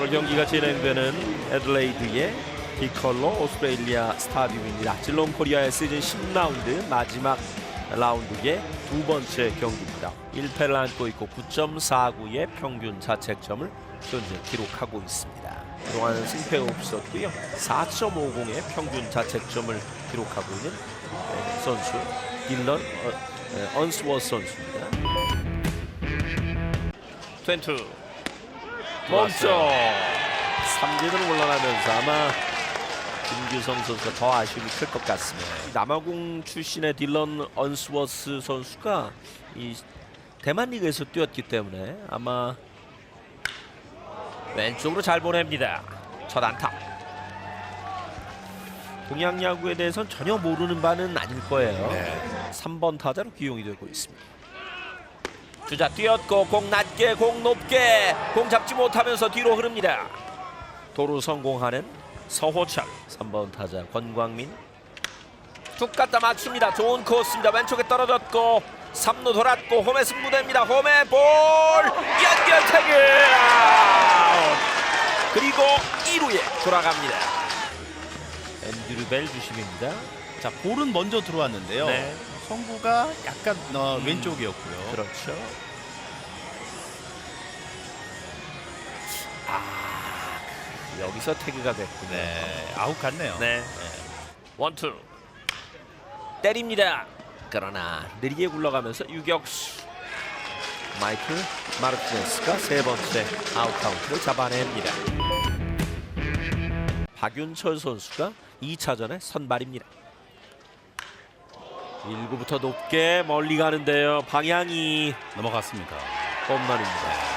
오늘 경기가 진행되는 애들레이드의 디컬러 오스트레일리아 스타디움입니다. 질롱 코리아의 시즌 10라운드 마지막 라운드의 두 번째 경기입니다. 1패를 안고 있고 9.49의 평균 자책점을 현재 기록하고 있습니다. 그동안 승패가 없었고요. 4.50의 평균 자책점을 기록하고 있는 네, 선수 딜런 어, 네, 언스워스 선수입니다. 22 멈춰 삼진으로 물러나면서 아마 김규성 선수가 더 아쉬움이 클 것 같습니다. 남아공 출신의 딜런 언스워스 선수가 이 대만 리그에서 뛰었기 때문에 아마 왼쪽으로 잘 보냅니다. 첫 안타. 동양 야구에 대해서는 전혀 모르는 바는 아닐 거예요. 네. 3번 타자로 기용이 되고 있습니다. 주자 뛰었고 공 낮게 공 높게 공 잡지 못하면서 뒤로 흐릅니다. 도루 성공하는 서호철 3번 타자 권광민 툭 갖다 맞춥니다. 좋은 코스입니다. 왼쪽에 떨어졌고 3루 돌았고 홈에 승부됩니다. 홈에 볼 연결 태그. 그리고 2루에 돌아갑니다. 앤드류 벨 주심입니다. 자 볼은 먼저 들어왔는데요. 네. 성구가 약간 어, 음. 왼쪽이었고요. 그렇죠. 아 여기서 태그가 됐군요. 네, 아웃 같네요. 네. 원투 때립니다. 그러나 느리게 굴러가면서 유격수 마이클 마르티네스가 세 번째 아웃 카운트를 잡아냅니다. 박윤철 선수가 2차전에 선발입니다. 1구부터 높게 멀리 가는데요. 방향이 넘어갔습니다. 홈런입니다.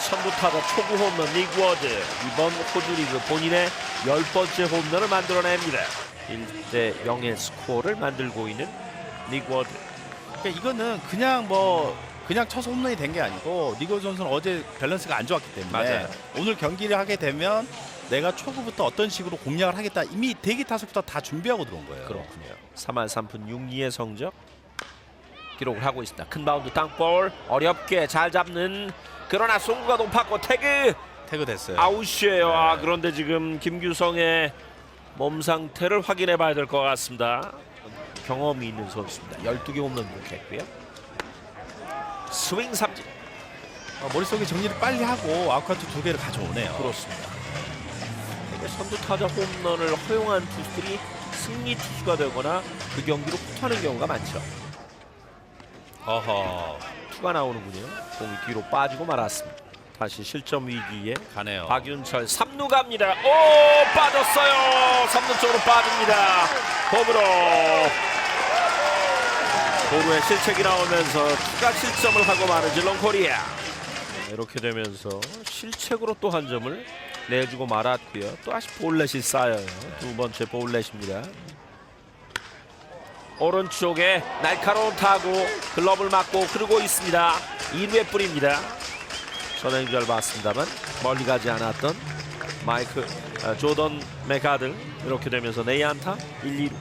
선두 타자 초구 홈런 리그워드 이번 호주 리그 본인의 열 번째 홈런을 만들어냅니다. 1대 0의 스코어를 만들고 있는 리그워드. 그러니까 이거는 그냥 뭐 그냥 쳐서 홈런이 된 게 아니고 니거 선수는 어제 밸런스가 안 좋았기 때문에 맞아요. 오늘 경기를 하게 되면 내가 초구부터 어떤 식으로 공략을 하겠다 이미 대기 타석부터 다 준비하고 들어온 거예요. 그렇군요. 3할 3푼 6리의 성적 기록을 하고 있습니다. 큰 바운드 땅볼 어렵게 잘 잡는 그러나 송구가 높았고 태그 태그 됐어요. 아웃이에요. 아, 네. 그런데 지금 김규성의 몸 상태를 확인해 봐야 될 것 같습니다. 경험이 있는 선수입니다. 12개 홈런 기록했고요. 스윙 삼진 어, 머릿속에 정리를 빨리 하고 아웃카운트 두 개를 가져오네요. 그렇습니다. 이게 선두 타자 홈런을 허용한 투수들이 승리 투수가 되거나 그 경기로 후퇴하는 경우가 많죠. 어허 투가 나오는군요. 공이 뒤로 빠지고 말았습니다. 다시 실점 위기에 가네요. 박윤철 3루 갑니다. 오 빠졌어요. 3루 쪽으로 빠집니다. 홈으로 도루에 실책이 나오면서 추가 실점을 하고 마는 질롱 코리아. 이렇게 되면서 실책으로 또 한 점을 내주고 말았고요. 또 다시 볼넷이 쌓여요. 두 번째 볼넷입니다. 오른쪽에 날카로운 타구 글러브를 맞고 흐르고 있습니다. 2루에 뿌립니다. 선행절 봤습니다만 멀리 가지 않았던 마이크 아, 조던 메가들 이렇게 되면서 내야안타 1, 2루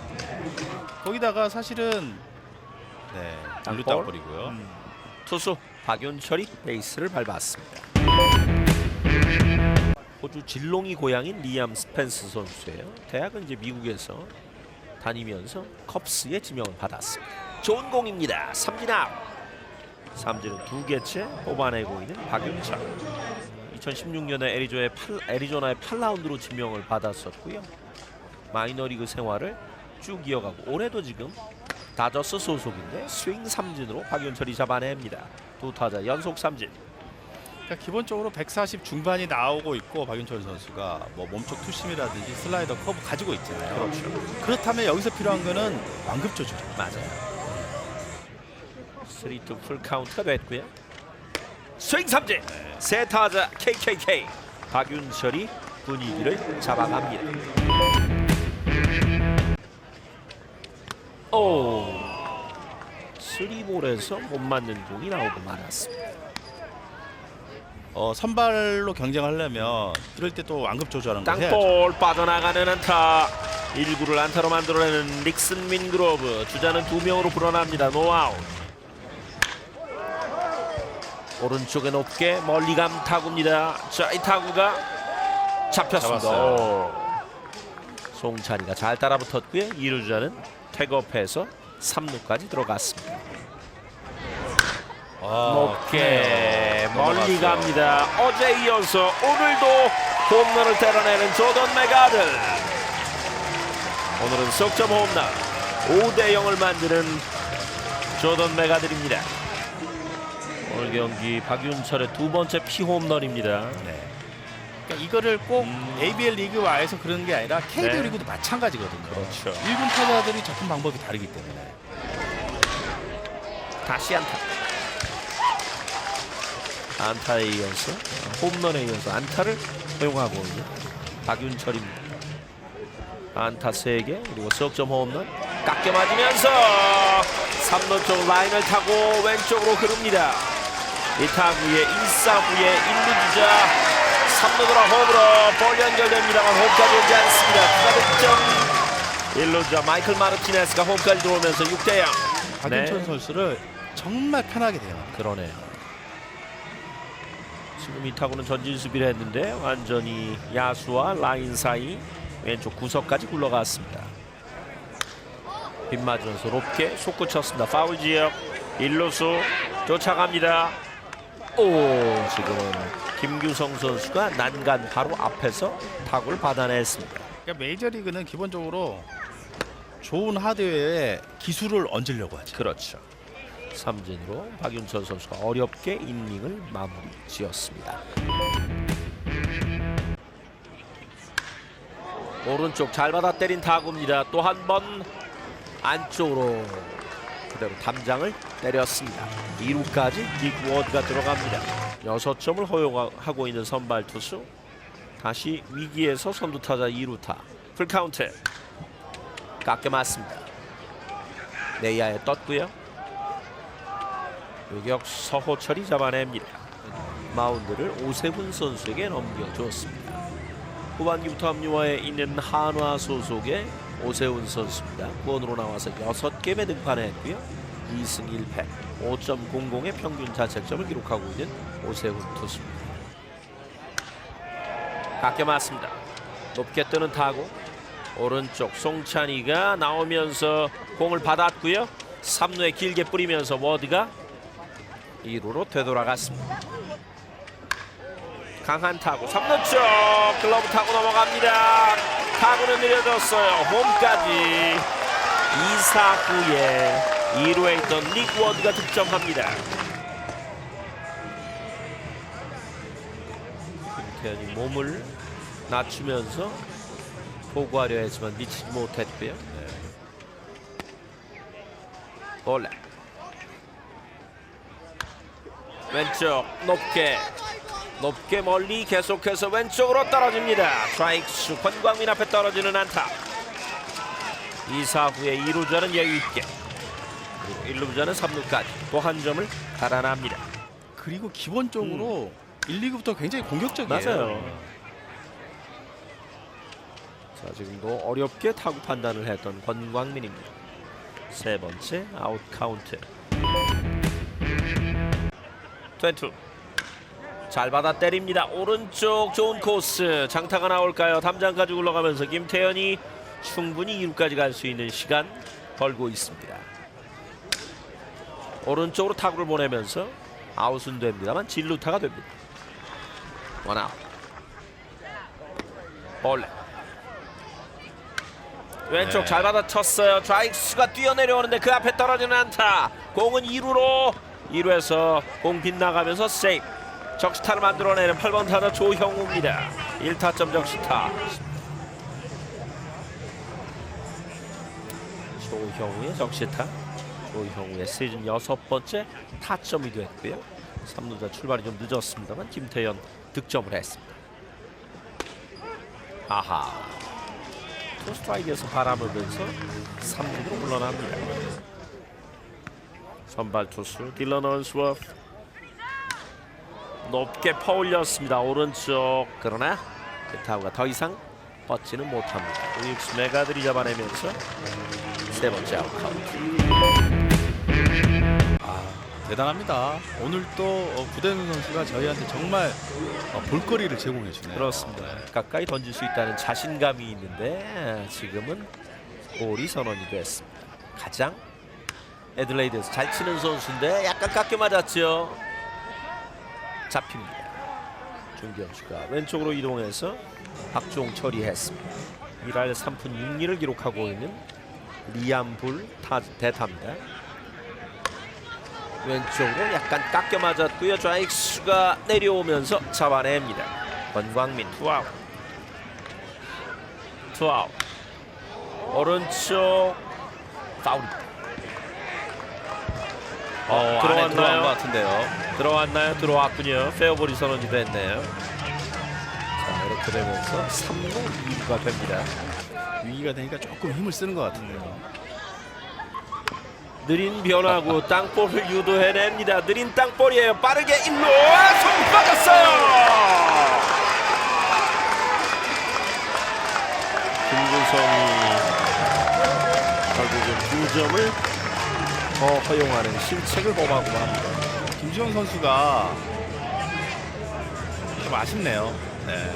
거기다가 사실은 네, 땅볼? 일루 땅볼이고요. 음. 투수 박윤철이 베이스를 밟았습니다. 호주 질롱이 고향인 리암 스펜스 선수예요. 대학은 이제 미국에서 다니면서 컵스의 지명을 받았습니다. 좋은 공입니다. 삼진 아웃. 삼진은 두 개째 뽑아내고 있는 박윤철. 2016년에 애리조의 8, 애리조나의 8라운드로 지명을 받았었고요. 마이너리그 생활을 쭉 이어가고 올해도 지금 다저스 소속인데 스윙 삼진으로 박윤철이 잡아냅니다. 두 타자 연속 삼진. 그러니까 기본적으로 140 중반이 나오고 있고 박윤철 선수가 뭐 몸쪽 투심이라든지 슬라이더 커브 가지고 있잖아요. 그렇죠. 그렇다면 여기서 필요한 거는 완급 조절. 맞아요. 3투 풀 카운트가 됐고요. 스윙 삼진. 세 타자 KKK. 박윤철이 분위기를 잡아갑니다. 오. 쓰리볼에서 못 맞는 공이 나오고 말았습니다. 어, 선발로 경쟁하려면 이럴 때 또 완급 조절하는 걸 해야죠. 땅볼 빠져나가는 안타 1구를 안타로 만들어내는 릭슨 민 그로브 주자는 두 명으로 불어납니다 노아웃 오른쪽에 높게 멀리 감 타구입니다. 자, 이 타구가 잡혔습니다. 잡았어요. 오. 송찬이가 잘 따라붙었고요. 2루 주자는 태그업해서 3루까지 들어갔습니다. 아, 높게 크 멀리. 갑니다. 어제 이어서 오늘도 홈런을 때려내는 조던 메가들. 오늘은 석점 홈런 5대 0을 만드는 조던 메가들입니다. 오늘 경기 박윤철의 두 번째 피홈런입니다. 네. 그러니까 이거를 꼭 음. ABL 리그와에서 그런 게 아니라 KBO 네. 리그도 마찬가지거든요. 그렇죠. 1군 타자들이 접근 방법이 다르기 때문에. 다시 안타. 안타에 이어서 홈런에 이어서 안타를 허용하고 있는 박윤철입니다. 안타 3개 그리고 석점 홈런 깎여 맞으면서 3루 쪽 라인을 타고 왼쪽으로 흐릅니다. 이 타구에 1사구에 1루 주자 3루 돌아 홈으로 볼 연결됩니다만 홈까지 오지 않습니다. 추가 득점 1루 주자 마이클 마르티네스가 홈까지 들어오면서 6대 0. 박윤철 선수를 정말 편하게 대요. 그러네요. 지금 이 타구는 전진 수비를 했는데 완전히 야수와 라인 사이 왼쪽 구석까지 굴러갔습니다. 빗맞으면서 높게 솟구 쳤습니다. 파울 지역 1루수 쫓아갑니다. 오 지금은 김규성 선수가 난간 바로 앞에서 타구를 받아냈습니다. 그러니까 메이저리그는 기본적으로 좋은 하드웨어에 기술을 얹으려고 하죠. 그렇죠. 삼진으로 박윤철 선수가 어렵게 인닝을 마무리 지었습니다. 오른쪽 잘 받아 때린 타구입니다. 또 한 번 안쪽으로 그대로 담장을 때렸습니다. 2루까지 닉 워드가 들어갑니다. 6점을 허용하고 있는 선발 투수. 다시 위기에서 선두 타자 2루타. 풀카운트. 깎여 맞습니다. 내야에 떴고요. 유격 서호철이 잡아냅니다. 마운드를 오세훈 선수에게 넘겨줬습니다. 후반기부터 합류화에 있는 한화 소속의 오세훈 선수입니다. 구원으로 나와서 6개의 등판했고요. 2승 1패, 5.00의 평균 자책점을 기록하고 있는 오세훈 투수입니다. 깎여 맞습니다. 높게 뜨는 타구 오른쪽 송찬이가 나오면서 공을 받았고요. 3루에 길게 뿌리면서 워드가 2루로 되돌아갔습니다. 강한 타구 3루 쪽 글러브 타고 넘어갑니다. 타구는 느려졌어요. 홈까지 2사 후에 2루에 있던 닉 워드가 득점합니다. 김태현이 몸을 낮추면서 포구하려 했지만 미치지 못했고요. 볼레 왼쪽 높게 높게 멀리 계속해서 왼쪽으로 떨어집니다. 스트라이크수 권광민 앞에 떨어지는 안타. 2사 후에 2루자는 여유 있게 그리고 1루자는 3루까지 또 한 점을 달아납니다. 그리고 기본적으로 1, 2구부터 굉장히 공격적이에요. 음. 맞아요. 자 지금도 어렵게 타구 판단을 했던 권광민입니다. 세 번째 아웃 카운트. 22. 잘 받아 때립니다. 오른쪽 좋은 코스. 장타가 나올까요? 담장까지 굴러가면서 김태현이 충분히 2루까지 갈 수 있는 시간 벌고 있습니다. 오른쪽으로 타구를 보내면서 아웃은 됩니다만 진루타가 됩니다. 원아웃. 볼레. 왼쪽 네. 잘 받아 쳤어요. 좌익수가 뛰어내려오는데 그 앞에 떨어지는 안타. 공은 2루로 2루에서 공 빗나가면서 세이프. 적시타를 만들어내는 8번 타자 조형우입니다. 1타점 적시타. 조형우의 적시타. 조형우의 시즌 여섯 번째 타점이 됐고요. 3루자 출발이 좀 늦었습니다만 김태현 득점을 했습니다. 아하. 투 스트라이크에서 바라보면서 3루로 물러납니다. 선발 투수 딜런 얼스워프 높게 퍼올렸습니다. 오른쪽 그러나 그 타구가 더 이상 뻗지는 못합니다. 우익수 메가들이 잡아내면서 세 번째 아웃 카운트. 대단합니다. 오늘 또 어, 구대현 선수가 저희한테 정말 어, 볼거리를 제공해 주네요. 그렇습니다. 가까이 던질 수 있다는 자신감이 있는데 지금은 볼이 선언이 됐습니다. 가장 애들레이드에서 잘 치는 선수인데 약간 깎여 맞았죠. 잡힙니다. 중견수가 왼쪽으로 이동해서 박종 처리했습니다. 1할 3푼 6리를 기록하고 있는 리암불 타, 대타입니다. 왼쪽으로 약간 깎여 맞았고요. 좌익수가 내려오면서 잡아냅니다. 권광민 투아웃. 투아웃. 오른쪽 파울입니다. 어, 안에 들어간 것 들어왔나요? 같은데요. 들어왔나요? 들어왔군요. 페어볼이 선언이 됐네요. 자 이렇게 되면서 3루 2루가 됩니다. 위기가 되니까 조금 힘을 쓰는 것 같은데요. 느린 변화구 땅볼을 유도해냅니다. 느린 땅볼이에요. 빠르게 1루 손 빠졌어요. 김구성이 결국은 두 점을 더 허용하는 실책을 범하고 합니다. 김지영 선수가 좀 아쉽네요. 네.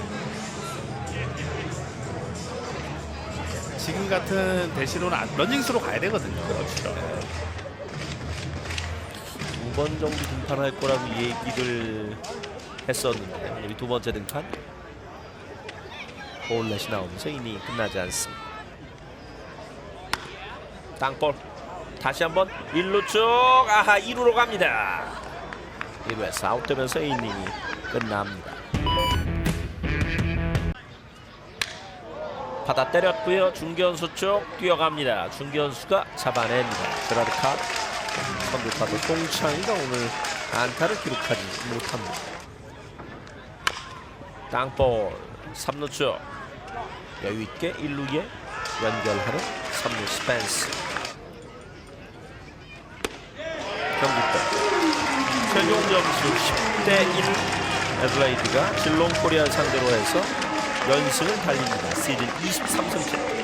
지금 같은 대시로는 안- 런닝스로 가야 되거든요. 그렇죠. 두번 정도 등판할 거라고 얘기를 했었는데 여기 두 번째 등판 볼넷이 나오면서 이닝이 끝나지 않습니다. 땅볼 다시 한번 1루 쪽 아하 2루로 갑니다. 1루에서 아웃되면서 이닝이 끝납니다. 받아 때렸고요. 중견수 쪽 뛰어갑니다. 중견수가 잡아냅니다. 드라드 카 선두 타자 송창이가 오늘 안타를 기록하지 못합니다. 땅볼 3루 쪽 여유 있게 1루에 연결하는 3루 스펜스 경기 끝 최종 점수 10대 1 애들레이드가 질롱 코리아 상대로 해서 연승을 달립니다. 시즌 23승째